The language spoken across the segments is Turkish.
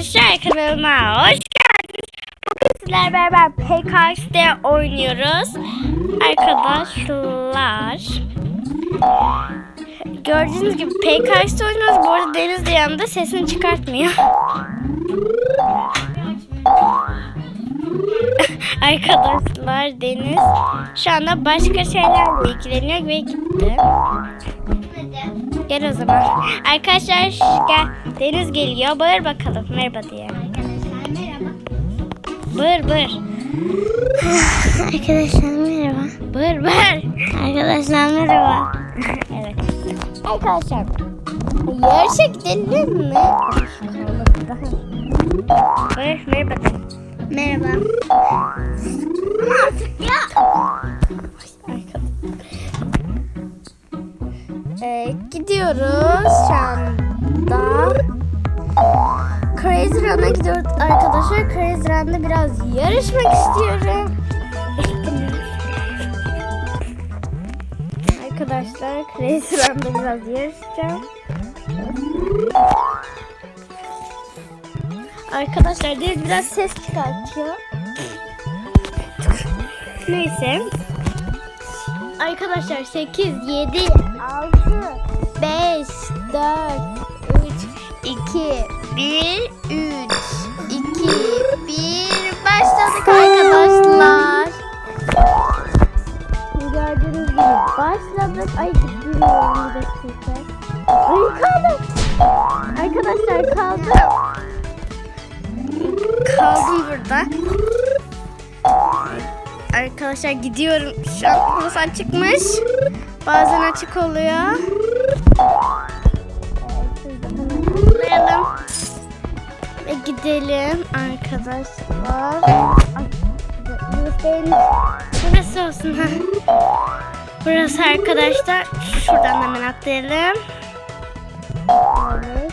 Arkadaşlar kanalıma hoş geldiniz. Bugün sizlerle beraber PKX'de oynuyoruz. Arkadaşlar. Gördüğünüz gibi PKX'de oynuyoruz. Bu arada Deniz de yanında sesini çıkartmıyor. Arkadaşlar Deniz şu anda başka şeylerle ilgileniyor ve gitti. Gel o zaman. Arkadaşlar gel. Deniz geliyor. Bağır bakalım. Merhaba diye. Bağır bağır. Arkadaşlar merhaba. Bağır bağır. Arkadaşlar merhaba. evet. Arkadaşlar. Gidelim mi? Bağır merhaba. Merhaba. Artık ya. Ee, gidiyoruz şu anda. Crazy Run'a gidiyoruz arkadaşlar. Crazy Run'da biraz yarışmak istiyorum. arkadaşlar Crazy Run'da biraz yarışacağım. Arkadaşlar Deniz biraz ses çıkartıyor. Neyse. Arkadaşlar 8, 7, 6, 5, 4, 3, 2, 1, 3, 2, 1. Başladık arkadaşlar. Gördüğünüz gibi başladık. Ay bilmiyorum bir dakika. Ay kaldım. Arkadaşlar kaldım. Kaldım burada. Arkadaşlar gidiyorum. Burası açıkmış. Bazen açık oluyor. Atlayalım. Ve gidelim arkadaşlar. Burası olsun. ha. Burası arkadaşlar. Şuradan hemen atlayalım. Güzel.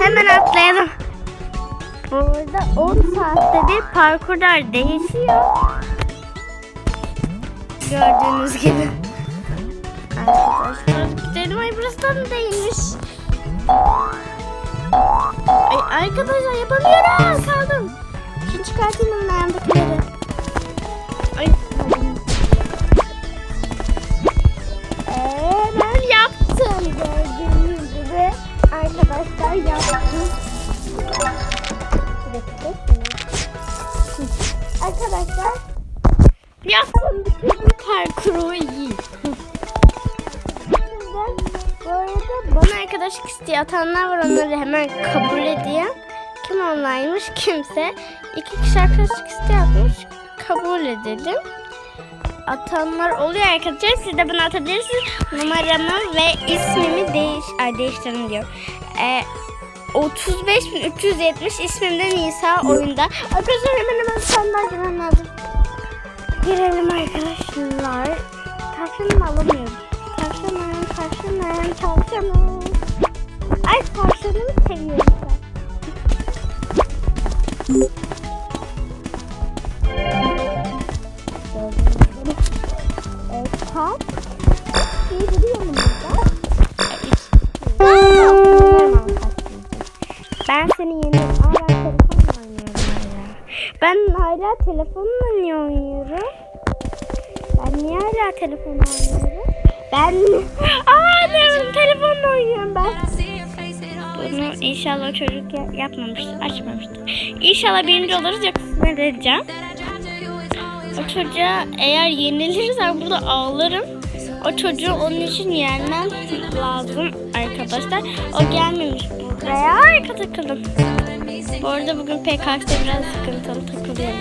Hemen atlayalım. Burada 10 saatte bir parkurlar değişiyor. Gördüğünüz gibi. Arkadaşlar gidelim. Ay burası da mı değilmiş? Ay arkadaşlar yapamıyorum. Kaldım. Şu çıkartayım onun ayağımdakileri. Ay. Ee, ben yaptım gördüğünüz gibi. Arkadaşlar yaptım. Arkadaşlar yaptım bütün parkuru iyi. Bu arada bana arkadaşlık isteği atanlar var onları hemen kabul edeyim. Kim onlaymış kimse. iki kişi arkadaşlık isteği atmış kabul edelim. Atanlar oluyor arkadaşlar. Siz de bunu atabilirsiniz. Numaramı ve ismimi değiş ay değiştirin diyor. Ee, 35.370 ismimde Nisa oyunda. Arkadaşlar hemen hemen sandığa girmem lazım. Girelim arkadaşlar. Tavşanımı alamıyorum. Tavşanım, tavşanım, tavşanım. Ay tavşanımı seviyorum ben. Kalk. İyi duruyor mu Ben seni yeniyorum. Hala telefonla oynuyorum. Ben hala telefonla oynuyorum? Ben niye hala telefonla oynuyorum? Ben... Aa diyorum telefonla oynuyorum ben. Bunu inşallah çocuk ya- yapmamıştır, açmamıştır. İnşallah birinci oluruz yoksa ne diyeceğim. O çocuğa eğer yenilirsem burada ağlarım. O çocuğu onun için yenmem lazım arkadaşlar. O gelmemiş buraya. Arka takıldım. Bu arada bugün PKX'de biraz sıkıntılı takılıyorum.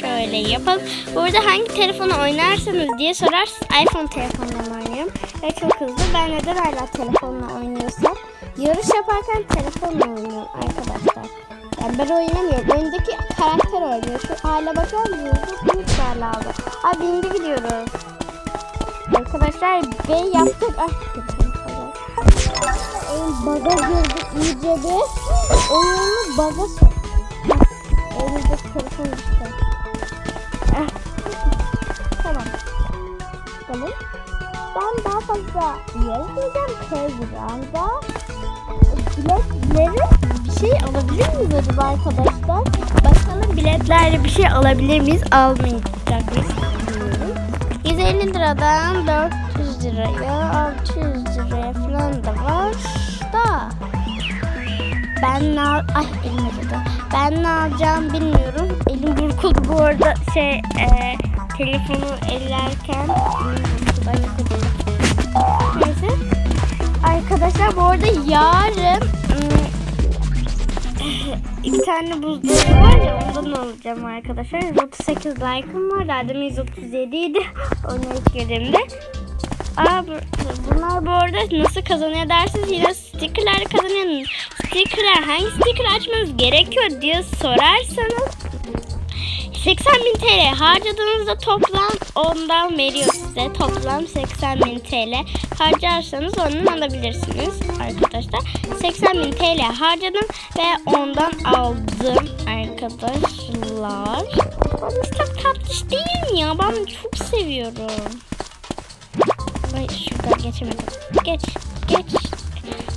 Şöyle yapalım. Bu arada hangi telefonu oynarsanız diye sorarsınız. iPhone telefonla oynuyorum. Ve çok hızlı. Ben neden hala telefonla oynuyorsam yarış yaparken telefonla oynuyorum arkadaşlar. Yani ben oynamıyorum. Oyundaki karakter oynuyor. Şu hale bakar mısınız? Bu hala. Abi bindi gidiyoruz. Arkadaşlar B yaptık. Ay. Oyun baga girdi iyice bir. Oyunu baga soktu. Telefon işte. Eh. Tamam. bakalım. Ben daha fazla yazmayacağım. Telegram'da biletleri bir şey alabilir miyiz acaba arkadaşlar? Bakalım biletlerle bir şey alabilir miyiz? Almayacak mıyız? Bilmiyorum. 150 liradan 400 liraya 600 liraya falan da var da ben ne al ay elim acıdı. Ben ne alacağım bilmiyorum. Elim burkuldu bu arada şey e, telefonu ellerken. Neyse. Arkadaşlar bu arada yarın iki tane buzdolabı var ya ondan alacağım arkadaşlar. 138 like'ım var. Demin 137 idi. Onu ekledim de. Aa, bu- bunlar bu arada nasıl kazanıyor dersiniz yine stickerler kazanıyor. Stickerler hangi sticker açmanız gerekiyor diye sorarsanız 80 bin TL harcadığınızda toplam ondan veriyor size. Toplam 80 bin TL harcarsanız ondan alabilirsiniz arkadaşlar. 80 bin TL harcadım ve ondan aldım arkadaşlar. Babamız çok tatlış değil mi ya? Ben çok seviyorum. Ay şuradan geçemedim. Geç, geç.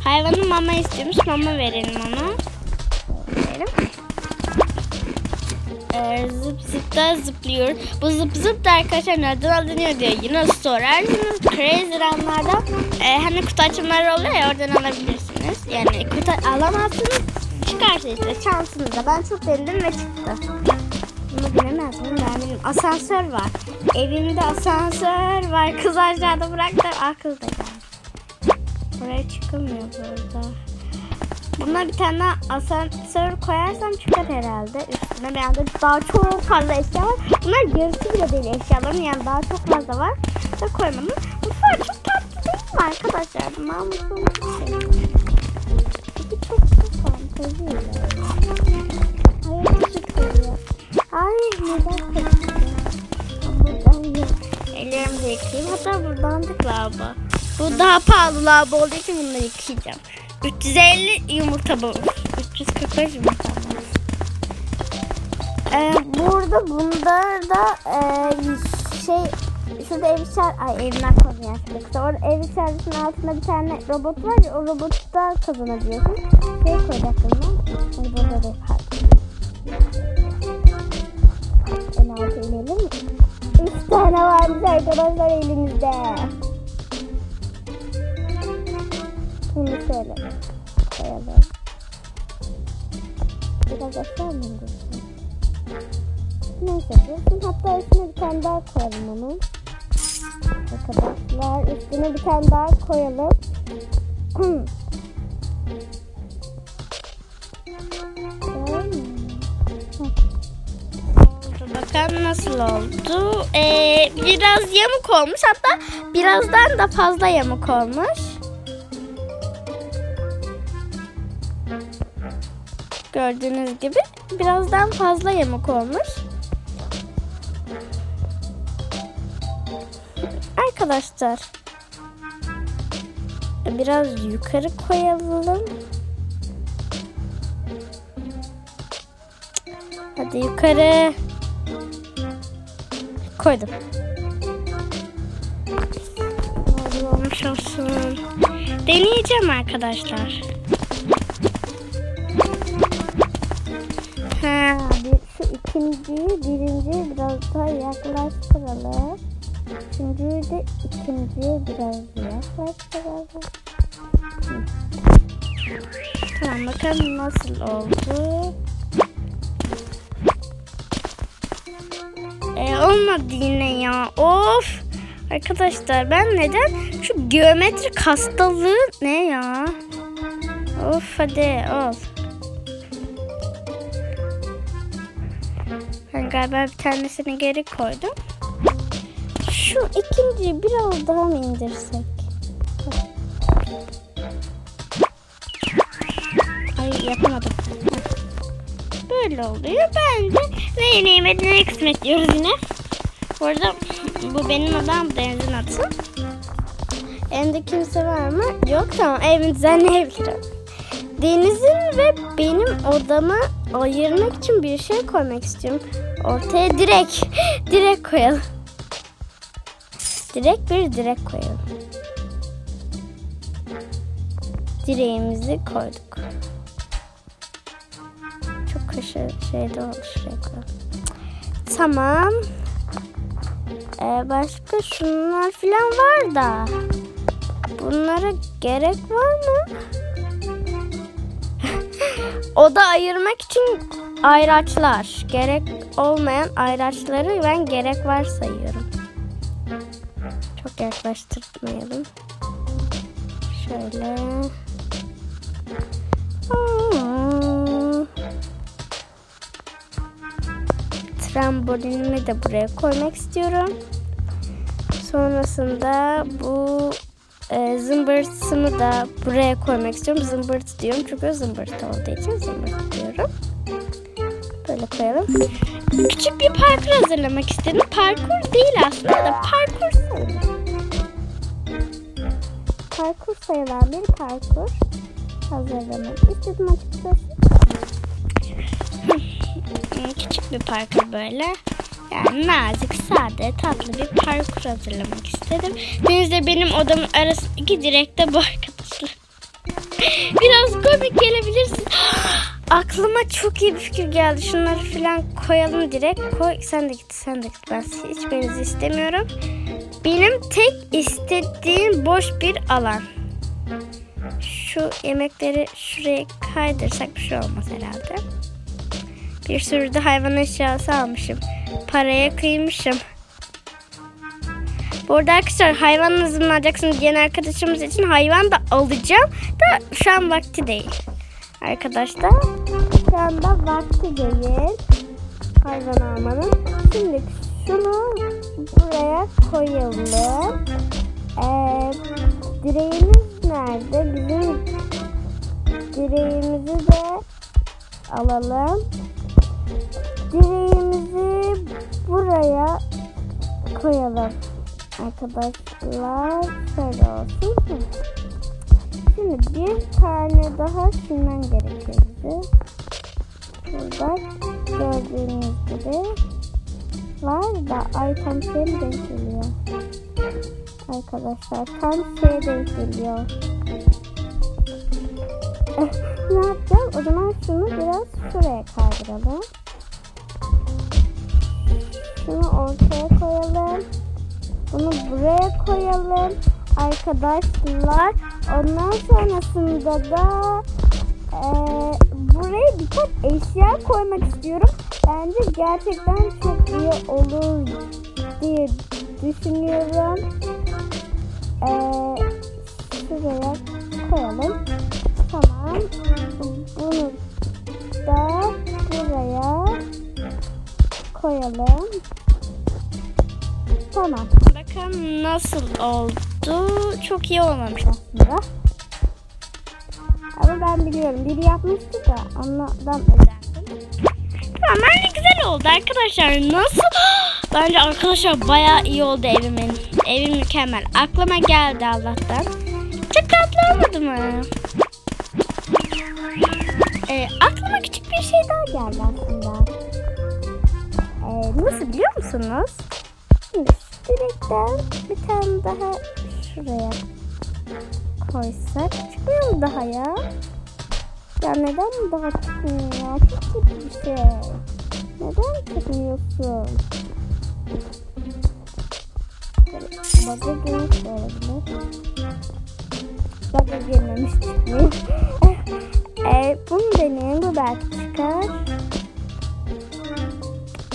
Hayvanın mama istiyormuş. Mama verelim ona. Verelim. Ee, zıp zıp da zıplıyor. Bu zıp zıp da arkadaşlar nereden alınıyor diye yine sorarsınız. Crazy Run'larda e, hani kutu açımları oluyor ya oradan alabilirsiniz. Yani kutu alamazsınız. Çıkarsa işte şansınıza. Ben çok denedim ve çıktı. Bunu bilemez? Ben benim asansör var. Evimde asansör var. Kız aşağıda bıraktı. Ah kız da geldi. Buraya çıkılmıyor burada. Buna bir tane asansör koyarsam çıkar herhalde. Üstüne bir anda daha çok fazla eşya var. Bunlar yarısı bile değil eşyaların yani daha çok fazla var. Ve koymadım. Mutfağı çok tatlı değil mi arkadaşlar? Ben mutfağı çok çok çok. Ay neden kaçıyor? Buradan yok. Ellerimi de yıkayayım. Hatta buradan da lavabo. Bu daha pahalı lavabo olduğu için da yıkayacağım. 350 yumurta bu. 345 yumurta. Ee, burada bunda da e, şey şurada ev içer ay evden koyuyor arkadaşlar. Orada ev içerisinin altında bir tane robot var ya o robotta kazanabiliyorsun. Şey koyacaktım ben. Ay burada da pardon. En altı inelim? Üç tane varmış arkadaşlar elimizde. Bunu şöyle koyalım. Biraz aşağı mı indirsin? Neyse dursun. Hatta üstüne bir tane daha koyalım onu. Arkadaşlar üstüne bir tane daha koyalım. Hmm. Bakalım nasıl oldu. Ee, biraz yamuk olmuş. Hatta birazdan da fazla yamuk olmuş. Gördüğünüz gibi birazdan fazla yamuk olmuş. Arkadaşlar biraz yukarı koyalım. Hadi yukarı. Koydum. Olmuş olsun. Deneyeceğim arkadaşlar. Ha, bir, şu ikinciyi birinciye biraz daha yaklaştıralım. Üçüncüyü de ikinciye biraz yaklaştıralım. Tamam bakalım nasıl oldu. E, olmadı yine ya. Of. Arkadaşlar ben neden şu geometrik hastalığı ne ya? Of hadi ol. Galiba bir tanesini geri koydum. Şu ikinciyi biraz daha mı indirsek? Ay yapamadım. Böyle oluyor bence. Ve yemediğine kısmet diyoruz yine. Bu arada bu benim adam Deniz'in adı. Evde kimse var mı? Yok tamam evimi düzenleyebilirim. Deniz'in ve benim odamı ayırmak için bir şey koymak istiyorum. Ortaya direkt, direkt koyalım. direkt bir direk koyalım. Direğimizi koyduk. Çok köşe şeyde şuraya koyalım. Tamam. Ee, başka şunlar filan var da. Bunlara gerek var mı? Oda ayırmak için ayraçlar. Gerek olmayan ayraçları ben gerek var sayıyorum. Çok yaklaştırmayalım. Şöyle. Trambolinimi de buraya koymak istiyorum. Sonrasında bu e, zımbırtısını da buraya koymak istiyorum. Zımbırt diyorum çünkü zımbırt olduğu için zımbırt diyorum. Böyle koyalım. Küçük bir parkur hazırlamak istedim. Parkur değil aslında da parkur sayılır. Parkur sayılan bir parkur hazırlamak istedim açıkçası. Küçük bir parkur böyle. Yani nazik, sade, tatlı bir parkur hazırlamak istedim. Denizle benim odamın arasındaki direkte bu arkadaşlar. Biraz komik gelebilirsin. Aklıma çok iyi bir fikir geldi. Şunları falan koyalım direkt. Koy. Sen de git, sen de git. Ben hiçbirinizi istemiyorum. Benim tek istediğim boş bir alan. Şu yemekleri şuraya kaydırsak bir şey olmaz herhalde. Bir sürü de hayvan eşyası almışım. Paraya kıymışım. Bu arada arkadaşlar hayvan alacaksınız diyen arkadaşımız için hayvan da alacağım. Da şu an vakti değil. Arkadaşlar şu anda vakti değil. Hayvan almanın. Şimdi şunu buraya koyalım. Ee, direğimiz nerede? Bizim direğimizi de alalım. Direğimizi buraya koyalım. Arkadaşlar şöyle olsun. Şimdi bir tane daha silmem gerekiyor bize. Burada gördüğünüz gibi var da ay tam şeye denk geliyor? Arkadaşlar tam şeye denk geliyor. Eh, ne yapacağım? O zaman şunu biraz şuraya kaydıralım. Şunu ortaya koyalım. Bunu buraya koyalım. Arkadaşlar ondan sonrasında da eee, buraya birkaç eşya koymak istiyorum. Bence gerçekten çok iyi olur diye düşünüyorum. Eee, şuraya koyalım. Tamam. Bunu da buraya koyalım. Tamam. Bakın nasıl oldu. Çok iyi olmamış aslında. Ama ben biliyorum. Biri yapmıştı da ondan özendim. Tamam bence güzel oldu arkadaşlar. Nasıl? Bence arkadaşlar bayağı iyi oldu evimin. Evim mükemmel. Aklıma geldi Allah'tan. Çok tatlı olmadı mı? Ee, aklıma küçük bir şey daha geldi aslında. Ee, nasıl biliyor musunuz? Şimdi direkten bir tane daha şuraya koysak çıkmıyor mu daha ya? Ya neden daha çıkmıyor ya? Çok kötü bir şey. Neden çıkmıyorsun? Baga girmiş olabilir. Baga girmemiş çıkmıyor. e, bunu deneyelim. Bu belki çıkar.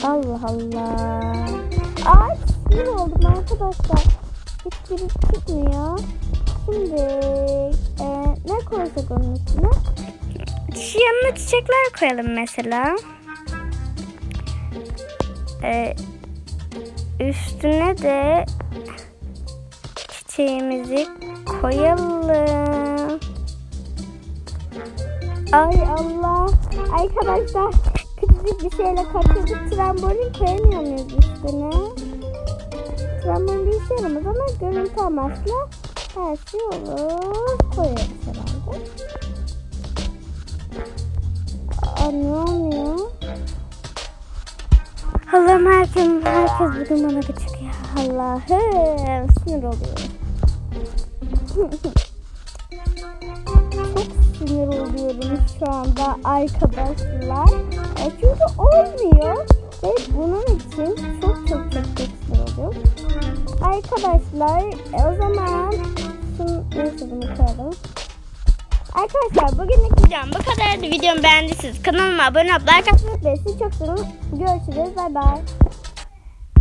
Allah Allah. Ay sinir oldum arkadaşlar. Hiçbiri çıkmıyor. Şimdi e, ne koysak onun üstüne? Yanına çiçekler koyalım mesela. E, üstüne de çiçeğimizi koyalım. Ay Allah. Arkadaşlar küçücük bir şeyle kaçırdık. Trambolin koyamıyor muyuz üstüne? Bir işe yaramaz ama görüntü amaçlı her şey olur. Koyarız herhalde. Aa, ne olmuyor? Allah'ım herkes, herkes bugün bana gıcık ya. Allah'ım sinir oluyorum. Çok sinir oluyorum şu anda arkadaşlar. E, çünkü olmuyor. Ve bunun için çok çok çok çok oluyorum. Arkadaşlar e, o zaman neyse bunu koyalım. Arkadaşlar bugünlük videom bu kadardı. Videomu beğendiyseniz kanalıma abone olup like atmayı unutmayın. Sizi çok seviyorum. Görüşürüz. Bay bay.